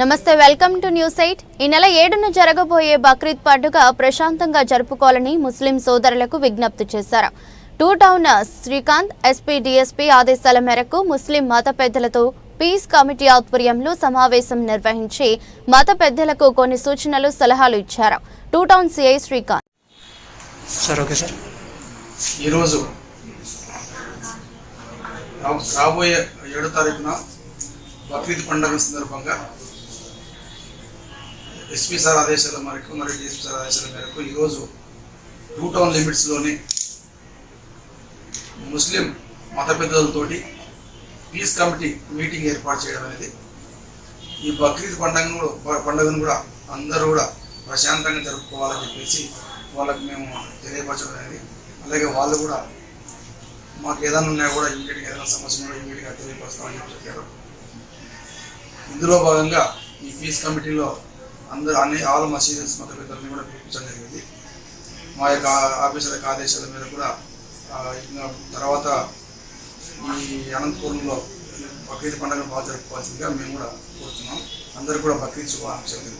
నమస్తే welcome to news eight. ఈ నెల ఏడున జరగబోయే బక్రీద్ పండుగ ప్రశాంతంగా జరుపుకోవాలని ముస్లిం సోదరులకు విజ్ఞప్తి చేశారు. Two town Srikanth SP DSP ఆదేశాల మేరకు ముస్లిం మత పెద్దలతో పీస్ కమిటీ ఆధ్వర్యంలో సమావేశం నిర్వహించి మత పెద్దలకు కొన్ని సూచనలు సలహాలు ఇచ్చారు. Two town CI Srikanth. Sir okay sir. ఈరోజు రాబోయే ఏడో తారీఖున బక్రీద్ పండుగ సందర్భంగా ఎస్పీ సార్ ఆదేశాల మేరకు మరియు డిఎస్పీ సార్ ఆదేశాల మేరకు ఈరోజు టూ టౌన్ లిమిట్స్లోని ముస్లిం మత పెద్దలతోటి పీస్ కమిటీ మీటింగ్ ఏర్పాటు చేయడం అనేది ఈ బక్రీద్ పండుగను కూడా పండుగను కూడా అందరూ కూడా ప్రశాంతంగా జరుపుకోవాలని చెప్పేసి వాళ్ళకి మేము తెలియపరచడం అనేది అలాగే వాళ్ళు కూడా మాకు ఏదైనా ఉన్నా కూడా ఇమీడియట్గా ఏదైనా సమస్య ఉన్నా ఇమీడియట్గా తెలియపరుస్తామని చెప్పి చెప్పారు. ఇందులో భాగంగా ఈ పీస్ కమిటీలో అందరూ అన్ని ఆల్ మసీద్ మత పెద్దలని కూడా పిలిపించడం జరిగింది. మా యొక్క ఆఫీసర్ యొక్క ఆదేశాల మీద కూడా తర్వాత ఈ అనంతపురంలో బక్రీద్ పండుగను బాగా జరుపుకోవాల్సిందిగా మేము కూడా కోరుతున్నాం. అందరూ కూడా బక్రీద్ శుభాకాంక్షలు